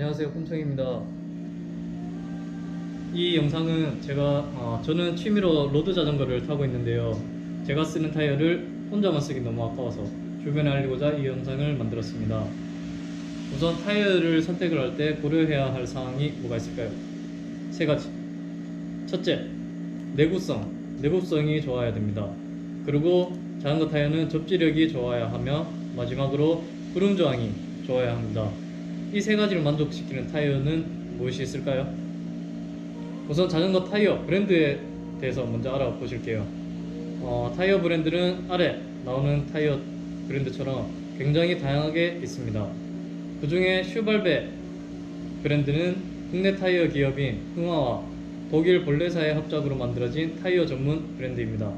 안녕하세요 꿈청입니다. 이 영상은 제가 어, 저는 취미로 로드 자전거를 타고 있는데요. 제가 쓰는 타이어를 혼자만 쓰기 너무 아까워서 주변에 알리고자 이 영상을 만들었습니다. 우선 타이어를 선택을 할 때 고려해야 할 사항이 뭐가 있을까요? 세 가지. 첫째 내구성. 내구성이 좋아야 됩니다. 그리고 자전거 타이어는 접지력이 좋아야 하며 마지막으로 구름 저항이 좋아야 합니다 이 세 가지를 만족시키는 타이어는 무엇이 있을까요? 우선 자전거 타이어 브랜드에 대해서 먼저 알아보실게요. 어, 타이어 브랜드는 아래 나오는 타이어 브랜드처럼 굉장히 다양하게 있습니다. 그 중에 슈발베 브랜드는 국내 타이어 기업인 흥화와 독일 본래사의 합작으로 만들어진 타이어 전문 브랜드입니다.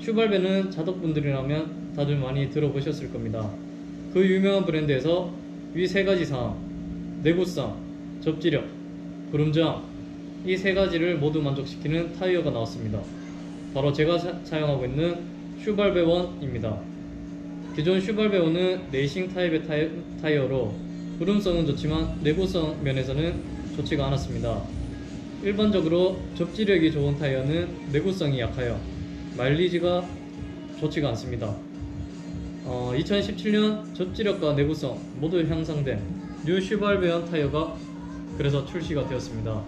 슈발베는 자덕분들이라면 다들 많이 들어보셨을 겁니다. 그 유명한 브랜드에서 위 세 가지 사항, 내구성, 접지력, 구름저항 이 세 가지를 모두 만족시키는 타이어가 나왔습니다. 바로 제가 사, 사용하고 있는 슈발베1입니다. 기존 슈발베1은 레이싱 타입의 타이, 타이어로 구름성은 좋지만 내구성 면에서는 좋지가 않았습니다. 일반적으로 접지력이 좋은 타이어는 내구성이 약하여 마일리지가 좋지가 않습니다. 어, 2017년 접지력과 내구성 모두 향상된 뉴 슈발베언 타이어가 그래서 출시가 되었습니다.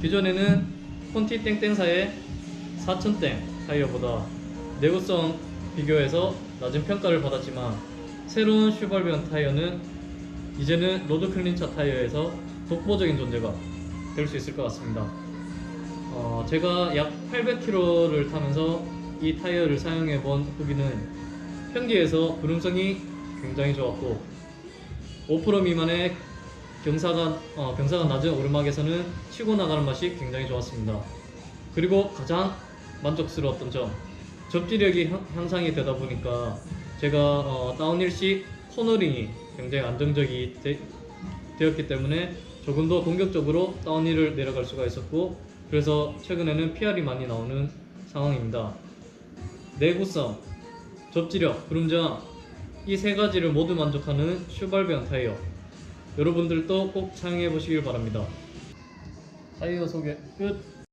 기존에는 콘티 땡땡사의 4000땡 타이어보다 내구성 비교해서 낮은 평가를 받았지만 새로운 슈발베언 타이어는 이제는 로드 클린차 타이어에서 독보적인 존재가 될 수 있을 것 같습니다. 어, 제가 약 800km를 타면서 이 타이어를 사용해 본 후기는 평지에서 구름성이 굉장히 좋았고 5% 미만의 경사가 어, 경사가 낮은 오르막에서는 치고 나가는 맛이 굉장히 좋았습니다. 그리고 가장 만족스러웠던 점 접지력이 향- 향상이 되다 보니까 제가 어, 다운힐 시 코너링이 굉장히 안정적이 되, 되었기 때문에 조금 더 공격적으로 다운힐을 내려갈 수가 있었고 그래서 최근에는 PR이 많이 나오는 상황입니다. 내구성, 접지력, 구름저항 이세 가지를 모두 만족하는 슈발베언 타이어 여러분들도 꼭 사용해 보시길 바랍니다. 타이어 소개 끝.